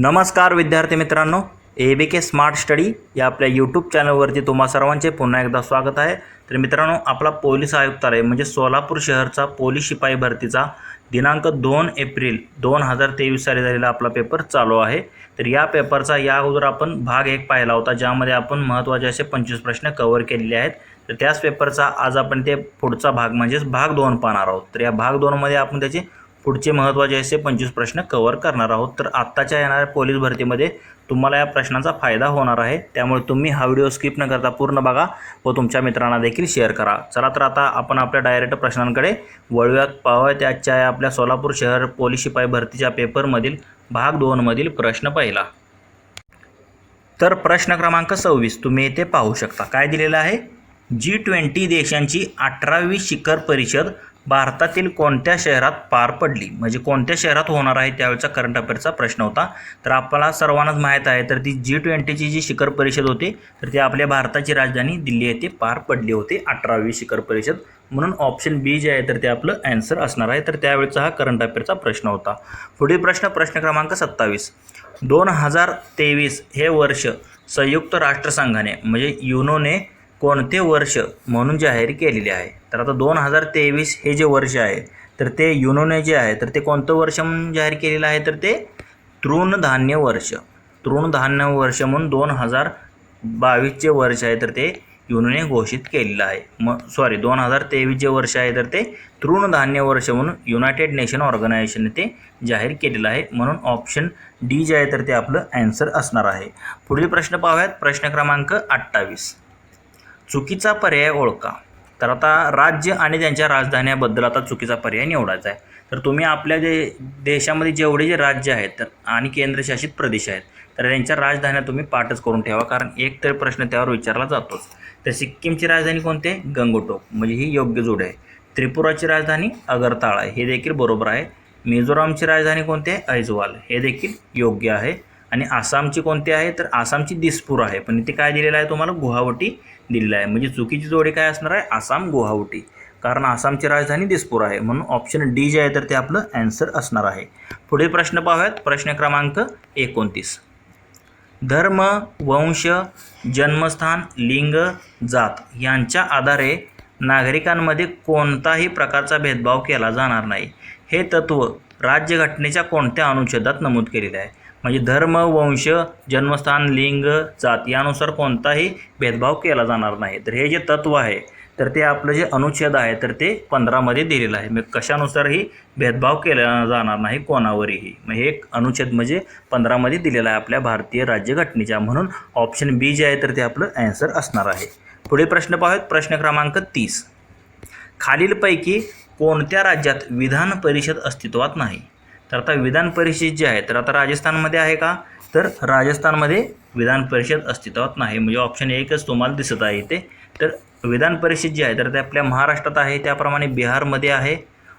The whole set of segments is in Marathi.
नमस्कार विद्यार्थी मित्रांनो ए बी के स्मार्ट स्टडी या आपल्या यूट्यूब चॅनलवरती तुम्हा सर्वांचे पुन्हा एकदा स्वागत आहे. तर मित्रांनो आपला पोलीस आयुक्तालय म्हणजे सोलापूर शहरचा पोलीस शिपाई भरतीचा दिनांक दोन एप्रिल दोन हजार तेवीस साली झालेला आपला पेपर चालू आहे. तर या पेपरचा या अगोदर आपण भाग एक पाहिला होता ज्यामध्ये आपण महत्त्वाचे असे पंचवीस प्रश्न कव्हर केलेले आहेत. तर त्याच पेपरचा आज आपण ते पुढचा भाग म्हणजेच भाग दोन पाहणार आहोत. तर या भाग दोनमध्ये आपण त्याचे पुढचे महत्त्वाचे असे पंचवीस प्रश्न कव्हर करणार आहोत. तर आत्ताच्या येणाऱ्या पोलीस भरतीमध्ये तुम्हाला या प्रश्नांचा फायदा होणार आहे. त्यामुळे तुम्ही हा व्हिडिओ स्किप न करता पूर्ण बघा व तुमच्या मित्रांना देखील शेअर करा. चला तर आता आपण आपल्या डायरेक्ट प्रश्नांकडे वळूयात. पाहूयात आजच्या या आपल्या सोलापूर शहर पोलीस शिपाई भरतीच्या पेपरमधील भाग दोनमधील प्रश्न पहिला. तर प्रश्न क्रमांक सव्वीस तुम्ही येथे पाहू शकता. काय दिलेलं आहे? जी ट्वेंटी देशांची अठरावी शिखर परिषद भारतातील कोणत्या शहरात पार पडली? म्हणजे कोणत्या शहरात होणार आहे? त्यावेळचा करंट अफेअरचा प्रश्न होता. तर आपल्याला सर्वांनाच माहीत आहे. तर ती जी ट्वेंटीची जी शिखर परिषद होती तर ती आपल्या भारताची राजधानी दिल्ली येथे पार पडली होती. अठरावी शिखर परिषद. म्हणून ऑप्शन बी जे आहे तर ते आपलं ॲन्सर असणार आहे. तर त्यावेळचा हा करंट अफेअरचा प्रश्न होता. पुढील प्रश्न प्रश्न क्रमांक सत्तावीस. दोन हजार तेवीस हे वर्ष संयुक्त राष्ट्रसंघाने म्हणजे युनोने कोणते वर्ष म्हणून जाहीर केलेले आहे? तर आता दोन हजार तेवीस हे जे वर्ष आहे तर ते युनोने जे आहे तर ते कोणतं वर्ष म्हणून जाहीर केलेलं आहे? तर ते तृणधान्य वर्ष. तृणधान्य वर्ष म्हणून दोन हजार बावीसचे वर्ष आहे तर ते युनोने घोषित केलेलं आहे. मग सॉरी दोन हजार तेवीस जे वर्ष आहे तर ते तृणधान्य वर्ष म्हणून युनायटेड नेशन ऑर्गनायझेशनने ते जाहीर केलेलं आहे. म्हणून ऑप्शन डी जे आहे तर ते आपलं ॲन्सर असणार आहे. पुढील प्रश्न पाहूयात. प्रश्न क्रमांक अठ्ठावीस. चुकीचा पर्याय ओळखा. तर आता राज्य आणि त्यांच्या राजधान्याबद्दल आता चुकीचा पर्याय निवडायचा आहे. तर तुम्ही आपल्या जे देशामध्ये जेवढे जे राज्य आहेत तर आणि केंद्रशासित प्रदेश आहेत तर त्यांच्या राजधान्या तुम्ही पाठच करून ठेवा. कारण एक तर प्रश्न त्यावर विचारला जातोच. तर सिक्कीमची राजधानी कोणते गंगटोक गंगोटोक. म्हणजे ही योग्य जोड आहे. त्रिपुराची राजधानी अगरताळा आहे. हे देखील बरोबर आहे. मिझोरामची राजधानी कोणती आहे? ऐजवाल. हे देखील योग्य आहे. आणि आसामची कोणती आहे? तर आसामची दिसपूर आहे. पण इथे काय दिलेलं आहे तुम्हाला? गुवाहाटी दिलेलं आहे. म्हणजे चुकीची जोडी काय असणार आहे? आसाम गुवाहाटी. कारण आसामची राजधानी दिसपूर आहे. म्हणून ऑप्शन डी जे आहे तर ते आपलं ॲन्सर असणार आहे. पुढील प्रश्न पाहूयात. प्रश्न क्रमांक एकोणतीस. धर्म वंश जन्मस्थान लिंग जात यांच्या आधारे नागरिकांमध्ये कोणताही प्रकारचा भेदभाव केला जाणार नाही. हे तत्त्व राज्यघटनेच्या कोणत्या अनुच्छेदात नमूद केलेले आहे? म्हणजे धर्म वंश जन्मस्थान लिंग जात यानुसार कोणताही भेदभाव केला जाणार नाही. तर हे जे तत्त्व आहे तर ते आपलं जे अनुच्छेद आहे तर ते पंधरामध्ये दिलेलं आहे. मग कशानुसारही भेदभाव केला जाणार नाही कोणावरही. मग हे एक अनुच्छेद म्हणजे पंधरामध्ये दिलेलं आहे आपल्या भारतीय राज्यघटनेच्या. म्हणून ऑप्शन बी जे आहे तर ते आपलं ॲन्सर असणार आहे. पुढे प्रश्न पाहूयात. प्रश्न क्रमांक तीस. खालीलपैकी कोणत्या राज्यात विधान परिषद अस्तित्वात नाही? तर आता विधान परिषद जी आहे तर आता राजस्थानमध्ये आहे का? तर राजस्थानमध्ये विधान परिषद अस्तित्वात नाही. म्हणजे ऑप्शन एकच तुम्हाला दिसत आहे इथे. तर विधान परिषद जी आहे तर ते आपल्या महाराष्ट्रात आहे. त्याप्रमाणे बिहारमध्ये आहे.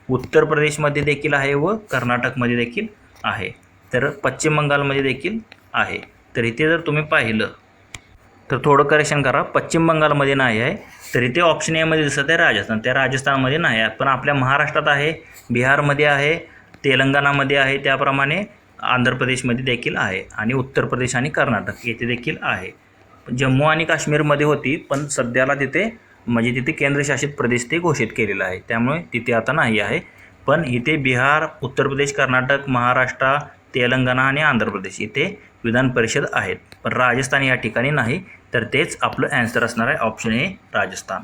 उत्तर प्रदेशमध्ये देखील आहे व कर्नाटकमध्ये देखील आहे. तर पश्चिम बंगालमध्ये देखील आहे. तर इथे जर तुम्ही पाहिलं तर थोडं करेक्शन करा. पश्चिम बंगालमध्ये नाही आहे. तर इथे ऑप्शन एमध्ये दिसत आहे राजस्थान. त्या राजस्थानमध्ये नाही आहे. पण आपल्या महाराष्ट्रात आहे बिहारमध्ये आहे तेलंगणामध्ये आहे त्याप्रमाणे आंध्र प्रदेशमध्ये देखील आहे आणि उत्तर प्रदेश आणि कर्नाटक येथे देखील आहे. जम्मू आणि काश्मीरमध्ये होती पण सध्याला तिथे म्हणजे तिथे केंद्रशासित प्रदेश ते घोषित केलेलं आहे. त्यामुळे तिथे आता नाही आहे. पण इथे बिहार उत्तर प्रदेश कर्नाटक महाराष्ट्र तेलंगणा आणि आंध्र प्रदेश इथे विधान परिषद आहेत. पण राजस्थान या ठिकाणी नाही तर तेच आपलं ॲन्सर असणार आहे ऑप्शन ए राजस्थान.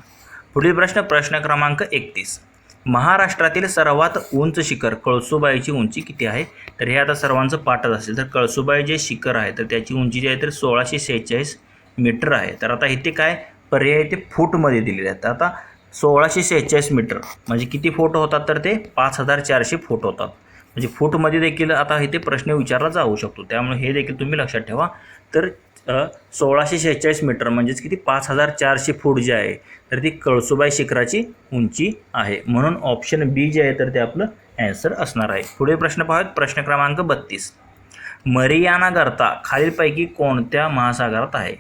पुढील प्रश्न प्रश्न क्रमांक एकतीस. महाराष्ट्रातील सर्वात उंच शिखर कळसुबाईची उंची किती आहे? तर हे आता सर्वांचं पाठच असेल. तर कळसुबाई जे शिखर आहे तर त्याची उंची जी आहे तर सोळाशे शेहेचाळीस मीटर आहे. तर आता इथे काय पर्याय ते फूटमध्ये दिलेले आहेत. तर आता सोळाशे शेहेचाळीस मीटर म्हणजे किती फूट होतात? तर ते पाच हजार चारशे फूट होतात. म्हणजे फूटमध्ये देखील आता इथे प्रश्न विचारला जाऊ शकतो. त्यामुळे हे देखील तुम्ही लक्षात ठेवा. तर सोळाशे शेहेचाळीस मीटर म्हणजेच किती? पाच हजार चारशे फूट जे आहे तर ती कळसुबाई शिखराची उंची आहे. म्हणून ऑप्शन बी जे आहे तर ते आपलं ॲन्सर असणार आहे. पुढे प्रश्न पाहूयात. प्रश्न क्रमांक बत्तीस. मरियाना गर्ता खालीलपैकी कोणत्या महासागरात आहे?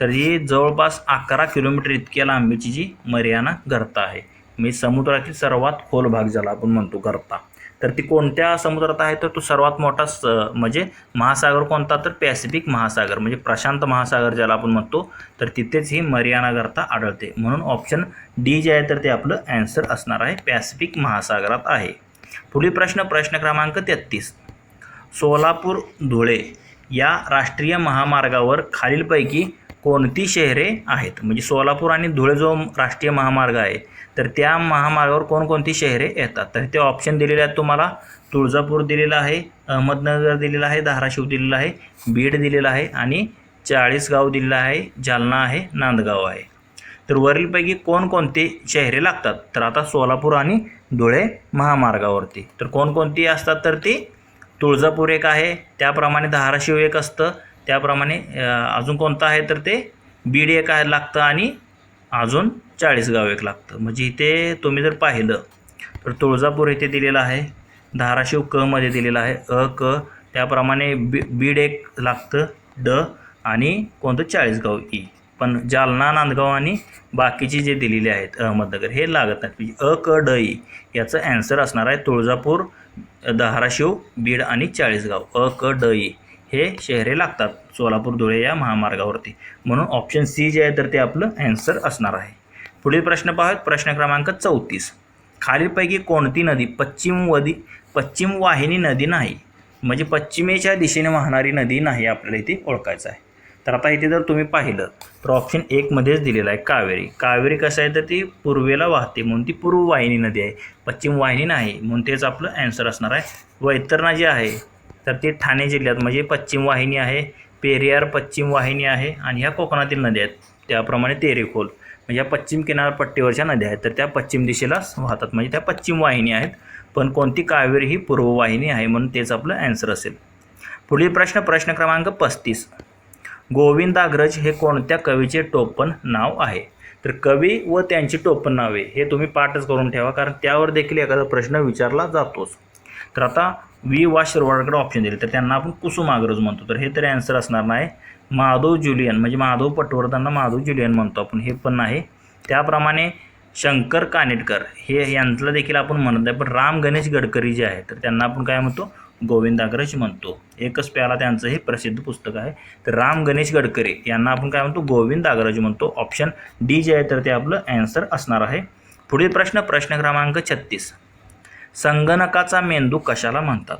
तर ही जवळपास अकरा किलोमीटर इतक्या लांबीची जी मरियाना गर्ता आहे. मी समुद्रातील सर्वात खोल भाग ज्याला आपण म्हणतो गर्ता तर ती कोणत्या समुद्रात आहे? तर तो सर्वात मोठा स म्हणजे महासागर कोणता? तर पॅसिफिक महासागर म्हणजे प्रशांत महासागर ज्याला आपण म्हणतो तर तिथेच ही मरियाना गर्ता आढळते. म्हणून ऑप्शन डी जे आहे तर ते आपलं ॲन्सर असणार आहे पॅसिफिक महासागरात आहे. पुढील प्रश्न प्रश्न क्रमांक तेहत्तीस सोलापूर धुळे या राष्ट्रीय महामार्गावर खालीलपैकी कोणती शहरे आहेत? म्हणजे सोलापूर आणि धुळे जो राष्ट्रीय महामार्ग आहे तर त्या महामार्गावर कोणकोणती शहरे येतात? तर ते ऑप्शन दिलेले आहेत तुम्हाला. तुळजापूर दिलेलं आहे अहमदनगर दिलेलं आहे धाराशिव दिलेलं आहे बीड दिलेलं आहे आणि चाळीसगाव दिलेलं आहे जालना आहे नांदगाव आहे. तर वरीलपैकी कोणकोणती शहरे लागतात? तर आता सोलापूर आणि धुळे महामार्गावरती. तर कोणकोणती असतात? तर ती तुळजापूर एक आहे त्याप्रमाणे धाराशिव एक असतं त्याप्रमाणे अजून कोणतं आहे? तर ते बीड एक आहे लागतं आणि अजून चाळीसगाव एक लागतं. म्हणजे इथे तुम्ही जर पाहिलं तर तुळजापूर इथे दिलेलं आहे धाराशिव क मध्ये दिलेलं आहे अ क त्याप्रमाणे बी बीड एक लागतं ड आणि कोणतं चाळीसगाव ई. पण जालना नांदगाव आणि बाकीची जे दिलेले आहेत अहमदनगर हे लागत नाहीत. म्हणजे अ क ड ई याचं ॲन्सर असणार आहे तुळजापूर धाराशिव बीड आणि चाळीसगाव अ क ड ई. हे शहरे लागतात सोलापूर धुळे या महामार्गावरती. म्हणून ऑप्शन सी जे आहे तर ते आपलं ॲन्सर असणार आहे. पुढील प्रश्न पाहूयात. प्रश्न क्रमांक चौतीस. खालीलपैकी कोणती नदी पश्चिम वदी पश्चिम वाहिनी नदी नाही? म्हणजे पश्चिमेच्या दिशेने वाहणारी नदी नाही आपल्याला इथे ओळखायचं आहे. तर आता इथे जर तुम्ही पाहिलं तर ऑप्शन एकमध्येच दिलेलं आहे कावेरी. कावेरी कसं आहे तर ती पूर्वेला वाहते म्हणून ती पूर्व वाहिनी नदी आहे. पश्चिम वाहिनी नाही म्हणून तेच आपलं ॲन्सर असणार आहे. वैतरणा जी आहे तर ते ठाणे जिल्ह्यात म्हणजे पश्चिम वाहिनी आहे पेरियार पश्चिम वाहिनी आहे आणि ह्या कोकणातील नद्या आहेत. त्याप्रमाणे तेरेखोल म्हणजे या पश्चिम किनारपट्टीवरच्या नद्या आहेत. तर त्या पश्चिम दिशेला वाहतात म्हणजे त्या पश्चिम वाहिनी आहेत. पण कोणती कावेरी ही पूर्व वाहिनी आहे म्हणून तेच आपलं ॲन्सर असेल. पुढील प्रश्न प्रश्न क्रमांक पस्तीस. गोविंदाग्रज हे कोणत्या कवीचे टोपण नाव आहे? तर कवी व त्यांची टोपण नावे हे तुम्ही पाठच करून ठेवा कारण त्यावर देखील एखादा प्रश्न विचारला जातोच. तर आता वी वा शिरवाडकडे ऑप्शन दिले. तर त्यांना आपण कुसुमाग्रज म्हणतो. तर हे तरी ॲन्सर असणार नाही. माधव ज्युलियन म्हणजे माधव पटवर्धनला माधव ज्युलियन म्हणतो आपण. हे पण नाही त्याप्रमाणे शंकर कानेटकर हे यांतलं देखील आपण म्हणत नाही पण राम गणेश गडकरी जे आहे तर त्यांना आपण काय म्हणतो? गोविंदाग्रज म्हणतो. एकच प्याला त्यांचं हे प्रसिद्ध पुस्तक आहे. तर राम गणेश गडकरी यांना आपण काय म्हणतो? गोविंदाग्रज म्हणतो. ऑप्शन डी जे आहे तर ते आपलं ॲन्सर असणार आहे. पुढील प्रश्न प्रश्न क्रमांक छत्तीस. संगणकाचा मेंदू कशाला म्हणतात?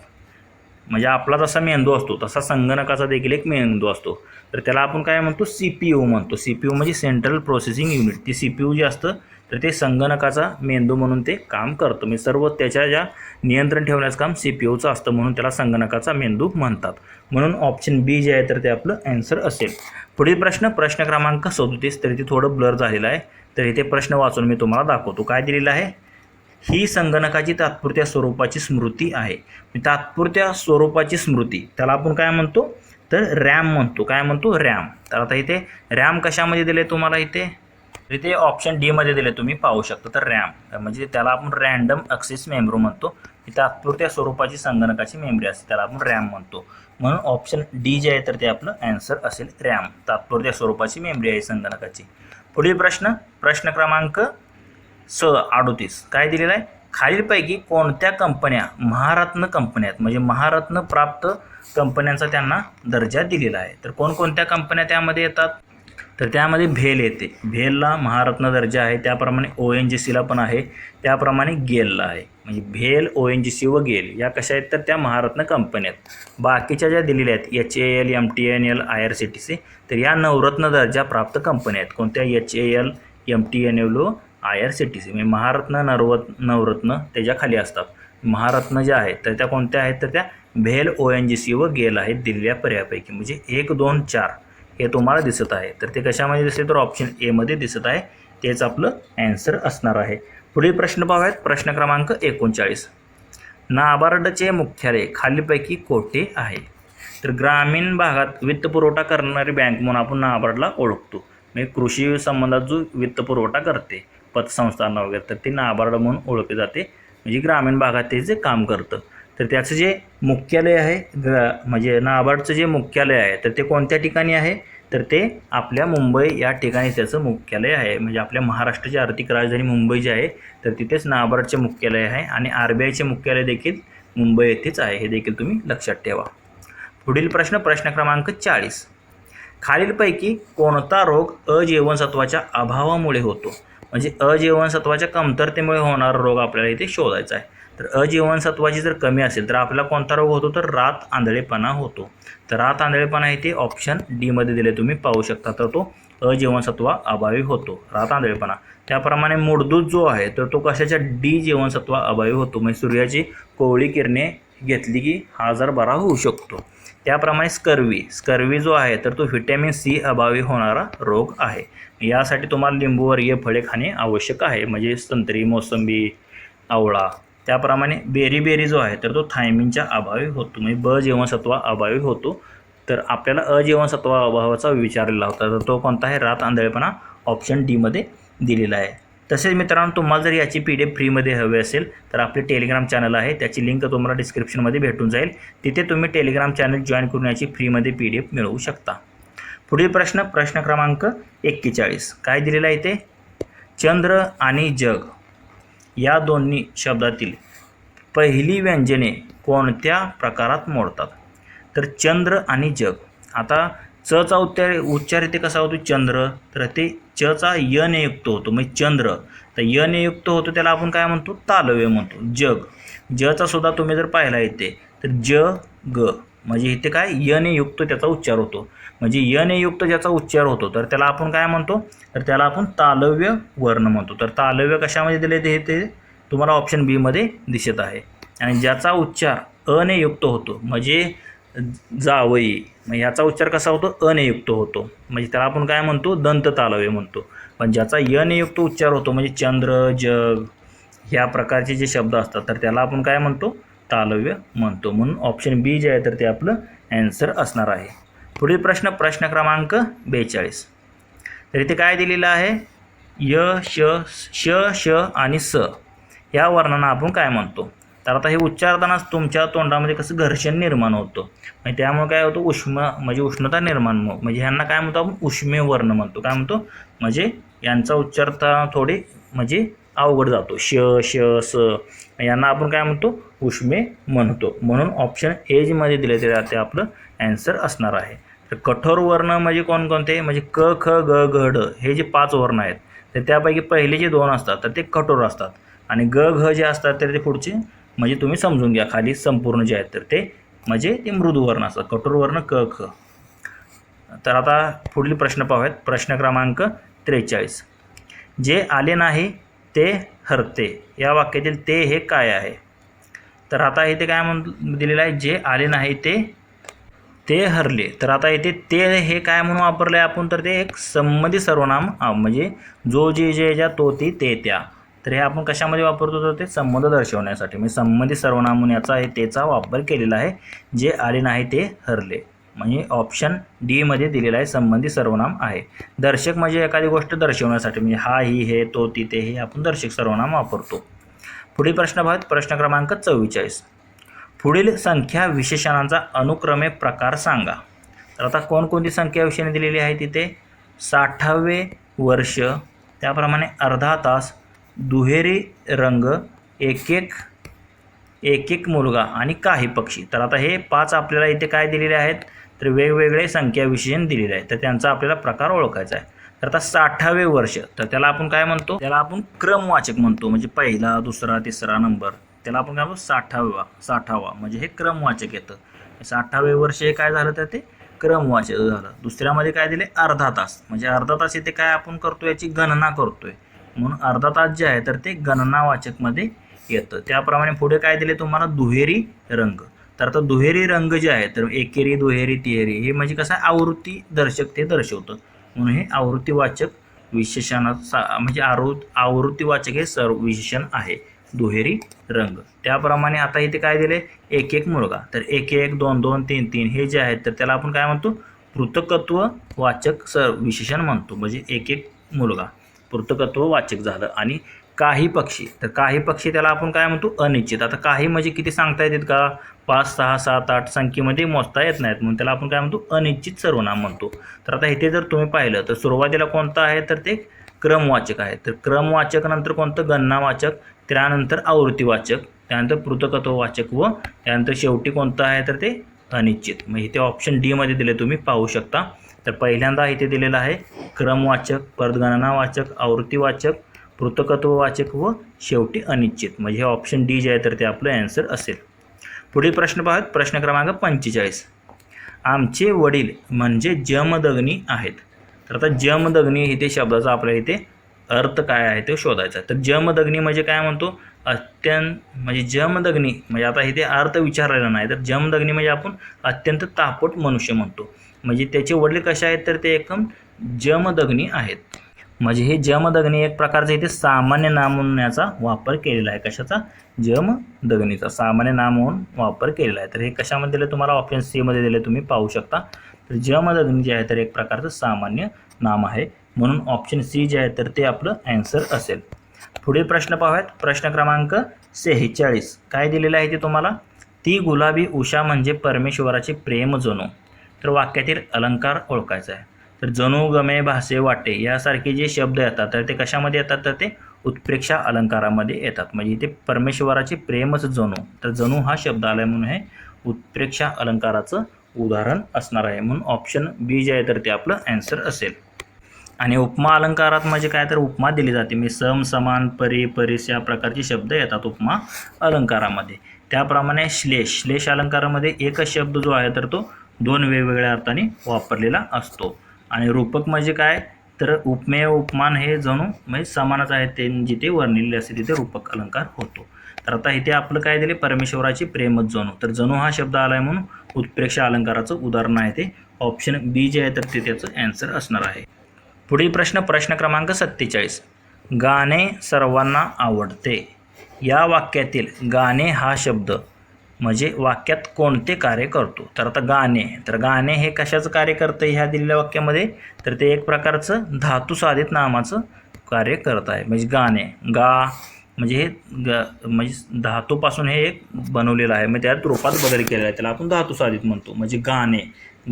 म्हणजे आपला जसा मेंदू असतो तसा संगणकाचा देखील एक मेंदू असतो. तर त्याला आपण काय म्हणतो? सी पी यू म्हणतो. सी पी यू म्हणजे सेंट्रल प्रोसेसिंग युनिट ती सी पी यू जे असतं तर ते संगणकाचा मेंदू म्हणून ते काम करतं. म्हणजे सर्व त्याच्या ज्या नियंत्रण ठेवण्याचं काम सी पी यूचं असतं म्हणून त्याला संगणकाचा मेंदू म्हणतात. म्हणून ऑप्शन बी जे आहे तर ते आपलं ॲन्सर असेल. पुढील प्रश्न प्रश्न क्रमांक सदोतीस तर इथे थोडं ब्लर झालेलं आहे. तर इथे प्रश्न वाचून मी तुम्हाला दाखवतो. काय दिलेलं आहे? ही संगणकाची तात्पुरत्या स्वरूपाची स्मृती आहे. तात्पुरत्या स्वरूपाची स्मृती. त्याला आपण काय म्हणतो? तर रॅम म्हणतो. काय म्हणतो? रॅम. तर आता इथे रॅम कशामध्ये दिले तुम्हाला इथे? इथे ऑप्शन डीमध्ये दिले तुम्ही पाहू शकता. तर रॅम. म्हणजे त्याला आपण रॅन्डम ॲक्सेस मेमरी म्हणतो. ही तात्पुरत्या स्वरूपाची संगणकाची मेमरी असते. त्याला आपण रॅम म्हणतो. म्हणून ऑप्शन डी जे आहे तर ते आपलं ॲन्सर असेल रॅम. तात्पुरत्या स्वरूपाची मेमरी आहे संगणकाची. पुढील प्रश्न. प्रश्न क्रमांक स अडोतीस. काय दिलेलं आहे? खालीलपैकी कोणत्या कंपन्या महारत्न कंपन्या आहेत? म्हणजे महारत्न प्राप्त कंपन्यांचा त्यांना दर्जा दिलेला आहे. तर कोणकोणत्या कंपन्या त्यामध्ये येतात? तर त्यामध्ये भेल येते. भेलला महारत्न दर्जा आहे. त्याप्रमाणे ओ एन जी सीला पण आहे. त्याप्रमाणे गेलला आहे. म्हणजे भेल ओ एन जी सी व गेल या कशा आहेत? तर त्या महारत्न कंपन्या आहेत. बाकीच्या ज्या दिलेल्या आहेत H A L M T N L I R C T C तर या नवरत्न दर्जा प्राप्त कंपन्या आहेत. कोणत्या? H A L M T N L व I R C T C म्हणजे महारत्न नवरत् नवरत्न त्याच्याखाली असतात. महारत्न ज्या आहेत तर त्या कोणत्या आहेत? तर त्या भेल ओ एन जी सी व गेल आहेत दिलेल्या पर्यायापैकी म्हणजे एक दोन चार हे तुम्हाला दिसत आहे. तर ते कशामध्ये दिसते तर ऑप्शन एमध्ये दिसत आहे. तेच आपलं ॲन्सर असणार आहे. पुढील प्रश्न पाहूयात. प्रश्न क्रमांक एकोणचाळीस. नाबार्डचे मुख्यालय खालीपैकी कोठे आहे? तर ग्रामीण भागात वित्तपुरवठा करणारी बँक म्हणून आपण नाबार्डला ओळखतो. म्हणजे कृषी संबंधात जो वित्तपुरवठा करते. पतसंस्थांना वगैरे तर ते नाबार्ड म्हणून ओळखले जाते. म्हणजे ग्रामीण भागात ते जे काम करतं. तर त्याचं जे मुख्यालय आहे ग्र म्हणजे नाबार्डचं जे मुख्यालय आहे तर ते कोणत्या ठिकाणी आहे? तर ते आपल्या मुंबई या ठिकाणी त्याचं मुख्यालय आहे. म्हणजे आपल्या महाराष्ट्राची आर्थिक राजधानी मुंबई जी आहे तर तिथेच नाबार्डचे मुख्यालय आहे आणि आर बी आयचे मुख्यालय देखील मुंबई येथेच आहे. हे देखील तुम्ही लक्षात ठेवा. पुढील प्रश्न प्रश्न क्रमांक चाळीस. खालीलपैकी कोणता रोग अजीवनसत्वाच्या अभावामुळे होतो? म्हणजे अजीवनसत्वाच्या कमतरतेमुळे होणारा रोग आपल्याला इथे शोधायचा आहे. तर अजीवनसत्वाची जर कमी असेल तर आपला कोणता रोग होतो? तर रात आंधळेपणा होतो. तर रात आंधळेपणा इथे ऑप्शन डीमध्ये दिले तुम्ही पाहू शकता. तर तो अजीवनसत्वा अभावी होतो. रात आंधळेपणा. त्याप्रमाणे मूळदूत जो आहे तर तो कशाच्या डी जीवनसत्वा अभावी होतो? म्हणजे सूर्याची कोवळी किरणे घेतली की हा आजार बरा होऊ शकतो. त्याप्रमाणे स्कर्वी. स्कर्वी जो आहे तर तो व्हिटॅमिन सी अभावी होणारा रोग आहे. यासाठी तुम्हाला लिंबूवर्गीय फळे खाणे आवश्यक आहे. म्हणजे संत्री मोसंबी आवळा. त्याप्रमाणे बेरी बेरी जो आहे तर तो थायमिनच्या अभावी होतो. म्हणजे ब जीवनसत्वा अभावी होतो. तर आपल्याला अजीवनसत्वा अभावाचा विचारलेला होता तर तो कोणता आहे? रात आंधळेपणा ऑप्शन डीमध्ये दिलेला आहे. तसेच मित्रांनो तुम्हाला जर याची पी डी एफ फ्रीमध्ये हवी असेल तर आपले टेलिग्राम चॅनल आहे. त्याची लिंक तुम्हाला डिस्क्रिप्शनमध्ये भेटून जाईल. तिथे तुम्ही टेलिग्राम चॅनल जॉईन करून याची फ्रीमध्ये पी डी एफ मिळवू शकता. पुढील प्रश्न प्रश्न क्रमांक एक्केचाळीस. काय दिलेला आहे ते चंद्र आणि जग. या दोन्ही शब्दातील पहिली व्यंजने कोणत्या प्रकारात मोडतात? तर चंद्र आणि जग. आता चचा उच्चार उच्चार इथे कसा होतो? चंद्र. तर ते चचा यने युक्त होतो. म्हणजे चंद्र. तर यने युक्त होतो त्याला आपण काय म्हणतो? तालव्य म्हणतो. जग. जचा सुद्धा तुम्ही जर पाहिला इथे तर ज ग. म्हणजे इथे काय? यने युक्त त्याचा उच्चार होतो. म्हणजे यने युक्त ज्याचा उच्चार होतो तर त्याला आपण काय म्हणतो? तर त्याला आपण तालव्य वर्ण म्हणतो. तर तालव्य कशामध्ये दिले ते ते तुम्हाला ऑप्शन बीमध्ये दिसत आहे. आणि ज्याचा उच्चार अने युक्त होतो म्हणजे जावई. मग ह्याचा उच्चार कसा होतो? अनयुक्त होतो. म्हणजे त्याला आपण काय म्हणतो? दंत तालव्य म्हणतो. पण ज्याचा यनियुक्त उच्चार होतो म्हणजे चंद्र जग ह्या प्रकारचे जे शब्द असतात तर त्याला आपण काय म्हणतो? तालव्य म्हणतो. म्हणून ऑप्शन बी जे आहे तर ते आपलं ॲन्सर असणार आहे. पुढील प्रश्न प्रश्न क्रमांक बेचाळीस. तर इथे काय दिलेलं आहे? य श श श आणि स. या वर्णांना आपण काय म्हणतो? तर आता हे उच्चारतानाच तुमच्या तोंडामध्ये कसं घर्षण निर्माण होतं? म्हणजे त्यामुळे काय होतं? उष्म म्हणजे उष्णता निर्माण म्हणजे ह्यांना काय म्हणतो आपण? उष्मे वर्ण म्हणतो. काय म्हणतो? म्हणजे यांचा उच्चारता थोडे म्हणजे अवघड जातो. श श स. यांना आपण काय म्हणतो? उष्मे म्हणतो. म्हणून ऑप्शन एजमध्ये दिले ते ते आपलं ॲन्सर असणार आहे. तर कठोर वर्ण म्हणजे कोणकोणते? म्हणजे क ख ग घ ड हे जे पाच वर्ण आहेत तर त्यापैकी पहिले जे दोन असतात तर ते कठोर असतात. आणि ग घ जे असतात तर ते पुढचे म्हणजे तुम्ही समजून घ्या खाली संपूर्ण जे आहेत तर ते म्हणजे ते मृदुवर्ण असतात कठोर वर्ण क ख. तर आता पुढील प्रश्न पाहूयात. प्रश्न क्रमांक त्रेचाळीस. जे आले नाही ते हरते. या वाक्यातील ते हे काय आहे? तर आता इथे काय म्हण दिलेलं आहे? जे आले नाही ते ते हरले. तर आता इथे ते हे काय म्हणून वापरलं आहे आपण? तर ते एक संबंधी सर्वनाम म्हणजे जो जे जे ज्या तो ती ते त्या. तर हे आपण कशामध्ये वापरतो? तर ते संबंध दर्शवण्यासाठी. म्हणजे संबंधी सर्वनामून याचा आहे त्याचा वापर केलेला आहे जे आले नाही ते हरले. म्हणजे ऑप्शन डीमध्ये दिलेला आहे संबंधी सर्वनाम आहे. दर्शक म्हणजे एखादी गोष्ट दर्शवण्यासाठी म्हणजे हा ही हे तो तिथे हे आपण दर्शक सर्वनाम वापरतो. पुढील प्रश्न पाहत प्रश्न क्रमांक चव्वेचाळीस. पुढील संख्या विशेषणांचा अनुक्रमे प्रकार सांगा. तर आता कोणकोणती संख्या विषयाने दिलेली आहे तिथे? साठावे वर्ष त्याप्रमाणे अर्धा तास दुहेरी रंग एक एक एक एक मुलगा आणि काही पक्षी. तर आता हे पाच आपल्याला इथे काय दिलेले आहेत? तर वेगवेगळे संख्या विशेषण दिलेले आहेत. तर त्यांचा आपल्याला प्रकार ओळखायचा आहे. तर आता साठावे वर्ष. तर त्याला आपण काय म्हणतो? त्याला आपण क्रमवाचक म्हणतो. म्हणजे पहिला दुसरा तिसरा नंबर. त्याला आपण काय म्हणतो? साठावा साठावा. म्हणजे हे क्रमवाचक येतं. साठावे वर्ष हे काय झालं तर ते? क्रमवाचक झालं. दुसऱ्यामध्ये काय दिले? अर्धा तास. म्हणजे अर्धा तास इथे काय आपण करतो याची गणना करतोय. म्हणून अर्धा तास जे आहे तर ते गणनावाचकमध्ये येतं. त्याप्रमाणे पुढे काय दिले तुम्हाला? दुहेरी रंग. तर आता दुहेरी रंग जे आहे तर एकेरी दुहेरी तिहेरी हे म्हणजे कसं? आहे आवृत्ती दर्शक ते दर्शवतं. म्हणून हे आवृत्तीवाचक विशेषणात सा म्हणजे आरू आवृत्तीवाचक हे सर्व विशेषण आहे. दुहेरी रंग. त्याप्रमाणे आता इथे काय दिले? एक एक मुलगा. तर एक एक दोन दोन तीन तीन हे जे आहेत तर त्याला आपण काय म्हणतो? पृथकत्व वाचक स विशेषण म्हणतो. म्हणजे एक एक मुलगा. पृथकत्व वाचक झालं. आणि काही पक्षी तर काही पक्षी त्याला आपण काय म्हणतो? अनिश्चित. आता काही म्हणजे किती सांगता येतात का? पाच सहा सात आठ संख्येमध्ये मोजता येत नाहीत. म्हणून त्याला आपण काय म्हणतो? अनिश्चित सर्वनाम म्हणतो. तर आता इथे जर तुम्ही पाहिलं तर सुरुवातीला कोणतं आहे? तर ते क्रमवाचक आहे. तर क्रमवाचक नंतर कोणतं? गणनावाचक. त्यानंतर आवृत्तीवाचक. त्यानंतर पृथकत्ववाचक व त्यानंतर शेवटी कोणतं आहे? तर ते अनिश्चित. मग इथे ऑप्शन डीमध्ये दिले तुम्ही पाहू शकता. तर पहिल्यांदा इथे दिलेलं आहे क्रमवाचक परत गणनावाचक आवृत्तीवाचक पृथकत्ववाचक व शेवटी अनिश्चित. म्हणजे हे ऑप्शन डी जे आहे तर ते आपलं ॲन्सर असेल. पुढील प्रश्न पाहत प्रश्न क्रमांक पंचेचाळीस. आमचे वडील म्हणजे जमदग्नी आहेत. तर आता जमदग्नी इथे शब्दाचा आपल्या इथे अर्थ काय आहे तो शोधायचा. तर जमदग्नी म्हणजे काय म्हणतो? अत्यंत म्हणजे जमदग्नी म्हणजे आता इथे अर्थ विचारलेला नाही तर जमदग्नी म्हणजे आपण अत्यंत तापट मनुष्य म्हणतो. म्हणजे त्याचे वडील कसे आहेत तर ते एकदम जमदग्नी आहेत. म्हणजे हे जमदग्नी एक प्रकारचं इथे सामान्य नाम म्हणण्याचा वापर केलेला आहे. कशाचा? जमदग्नीचा सामान्य नाम म्हणून वापर केलेला आहे. तर हे कशामध्ये दिले? तुम्हाला ऑप्शन सीमध्ये दिले. तुम्ही पाहू शकता. तर जमदग्नी जे आहे तर एक प्रकारचं सामान्य नाम आहे. म्हणून ऑप्शन सी जे आहे तर ते आपलं ॲन्सर असेल. पुढील प्रश्न पाहूयात. प्रश्न क्रमांक सेहेचाळीस. काय दिलेलं आहे ते तुम्हाला? ती गुलाबी उषा म्हणजे परमेश्वराचे प्रेम जणू तर वाक्यातील अलंकार ओळखायचा आहे. तर जणू गमे भासे वाटे यासारखे जे शब्द येतात तर ते कशामध्ये येतात? तर ते उत्प्रेक्षा अलंकारामध्ये येतात. म्हणजे इथे परमेश्वराचे प्रेमच जणू. तर जणू हा शब्द आलाय म्हणून हे उत्प्रेक्षा अलंकाराचं उदाहरण असणार आहे. म्हणून ऑप्शन बी जे आहे तर ते आपलं ॲन्सर असेल. आणि उपमा अलंकारात म्हणजे काय? तर उपमा दिली जाते. मी सम समान परी परिस या प्रकारचे शब्द येतात उपमा अलंकारामध्ये. त्याप्रमाणे श्लेष. श्लेष अलंकारामध्ये एकच शब्द जो आहे तर तो दोन वेगवेगळ्या अर्थाने वापरलेला असतो. आणि रूपक म्हणजे काय? तर उपमेय उपमान हे जणू म्हणजे समानच आहे ते जिथे वर्णिलेले असते तिथे रूपक अलंकार होतो. तर आता इथे आपलं काय दिले? परमेश्वराची प्रेमच जणू. तर जणू हा शब्द आलाय म्हणून उत्प्रेक्षा अलंकाराचं उदाहरण आहे ते. ऑप्शन बी जे आहे तर ते त्याचं ॲन्सर असणार आहे. पुढील प्रश्न प्रश्न क्रमांक सत्तेचाळीस. गाणे सर्वांना आवडते. या वाक्यातील गाणे हा शब्द म्हणजे वाक्यात कोणते कार्य करतो? तर आता गाणे. तर गाणे हे कशाचं कार्य करतं ह्या दिलेल्या वाक्यामध्ये? तर ते एक प्रकारचं धातुसाधित नामाचं कार्य करत आहे. म्हणजे गाणे. गा म्हणजे हे ग म्हणजे धातूपासून हे एक बनवलेलं आहे. मग त्यात रूपात बदल केलेला आहे. त्याला आपण धातुसाधित म्हणतो. म्हणजे गाणे.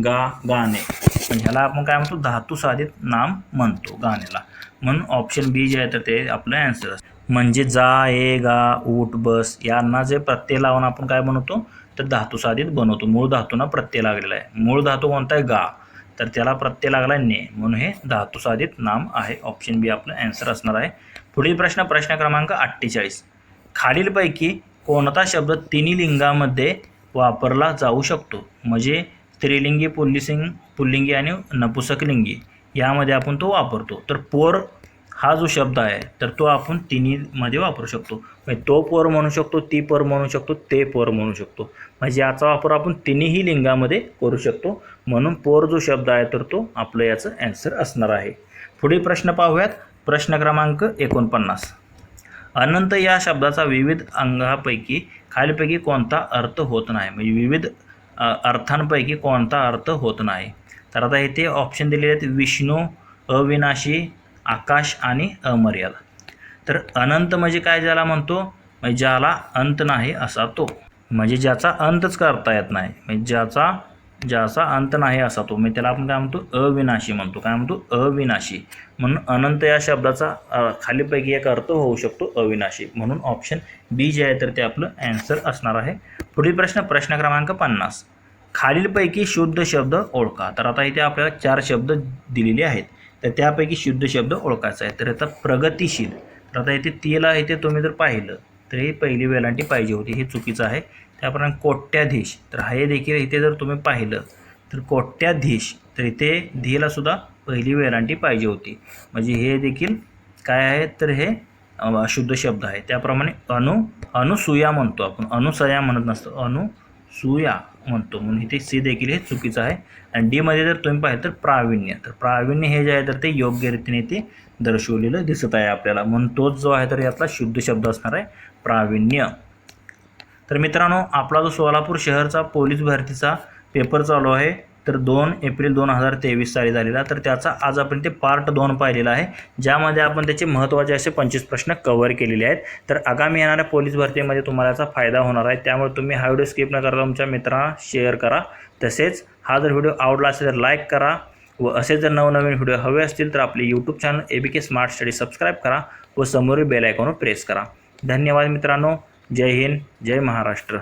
गा गाणे. म्हणजे ह्याला आपण काय म्हणतो? धातुसाधित नाम म्हणतो गाण्याला. म्हणून ऑप्शन बी जे आहे तर ते आपलं ॲन्सर असतं. म्हणजे जा ए गा ऊट बस यांना जे प्रत्यय लावून आपण काय बनवतो? तर धातू साधित बनवतो. मूळ धातूंना प्रत्यय लागलेला आहे. मूळ धातू कोणता आहे? गा. तर त्याला प्रत्यय लागला आहे ने. म्हणून हे धातुसाधित नाम आहे. ऑप्शन बी आपलं ॲन्सर असणार आहे. पुढील प्रश्न प्रश्न क्रमांक अठ्ठेचाळीस. खालीलपैकी कोणता शब्द तिन्ही लिंगामध्ये वापरला जाऊ शकतो? म्हणजे स्त्रीलिंगी पुल्लिसिंग पुल्लिंगी आणि नपुसकलिंगी. यामध्ये आपण तो वापरतो. तर पोर हा जो शब्द आहे तर तो आपण तिन्हीमध्ये वापरू शकतो. म्हणजे तो पोर म्हणू शकतो ती पोर म्हणू शकतो ते पोर म्हणू शकतो. म्हणजे याचा वापर आपण तिन्हीही लिंगामध्ये करू शकतो. म्हणून पोर जो शब्द आहे तर तो आपलं याचं ॲन्सर असणार आहे. पुढील प्रश्न पाहूयात. प्रश्न क्रमांक एकोणपन्नास. अनंत या शब्दाचा विविध अंगापैकी खालीपैकी कोणता अर्थ होत नाही? म्हणजे विविध अर्थांपैकी कोणता अर्थ होत नाही? तर आता इथे ऑप्शन दिलेले आहेत विष्णू अविनाशी आकाश आणि अमर्यादा. तर अनंत म्हणजे काय ज्याला म्हणतो? म्हणजे ज्याला अंत नाही असा तो. म्हणजे ज्याचा अंतच करता येत नाही. म्हणजे ज्याचा ज्याचा अंत नाही असा तो. म्हणजे त्याला आपण काय म्हणतो? अविनाशी म्हणतो. काय म्हणतो? अविनाशी. म्हणून अनंत या शब्दाचा खालीपैकी एक अर्थ होऊ शकतो अविनाशी. म्हणून ऑप्शन बी जे आहे तर ते आपलं ॲन्सर असणार आहे. पुढील प्रश्न प्रश्न क्रमांक पन्नास. खालीलपैकी शुद्ध शब्द ओळखा. तर आता इथे आपल्याला चार शब्द दिलेले आहेत. तर त्यापैकी शुद्ध शब्द ओळखायचा आहे. तर आता प्रगतिशील. तर आता इथे तिला ते तुम्ही जर पाहिलं तर ही पहिली वेलांटी पाहिजे होती. हे चुकीचं आहे. त्याप्रमाणे कोट्याधीश. तर हे देखील इथे जर तुम्ही पाहिलं तर कोट्याधीश. तर इथे धीला सुद्धा पहिली वेलांटी पाहिजे होती. म्हणजे हे देखील काय आहे? तर हे शुद्ध अशुद्ध शब्द आहे. त्याप्रमाणे अनु अनुसूया म्हणतो आपण. अनुसया म्हणत नसतो. अनुसूया. म्हणतो. म्हणून इथे सी देखील हे चुकीचं आहे. आणि डीमध्ये जर तुम्ही पाहिलं तर प्रावीण्य. तर प्रावीण्य हे जे आहे तर ते योग्य रीतीने ते दर्शवलेलं दिसत आहे आपल्याला. म्हणून तोच जो आहे तर यातला शुद्ध शब्द असणार आहे प्रावीण्य. तर मित्रांनो आपला जो सोलापूर शहरचा पोलीस भरतीचा पेपर चालू आहे तर दोन एप्रिल दोन हजार तेवीस साली झालेला. तर त्याचा आज आपण ते पार्ट दोन पाहिलेला आहे. ज्यामध्ये आपण त्याचे महत्त्वाचे असे पंचवीस प्रश्न कव्हर केलेले आहेत. तर आगामी येणाऱ्या पोलीस भरतीमध्ये तुम्हाला याचा फायदा होणार आहे. त्यामुळे तुम्ही हा व्हिडिओ स्किप न करता तुमच्या मित्रांना शेअर करा. तसेच हा जर व्हिडिओ आवडला असेल तर लाईक करा. व असे जर नवनवीन व्हिडिओ हवे असतील तर आपले YouTube channel A B K smart study subscribe करा व समोरील बेल आयकॉनवर प्रेस करा. धन्यवाद मित्रांनो. जय हिंद. जय महाराष्ट्र.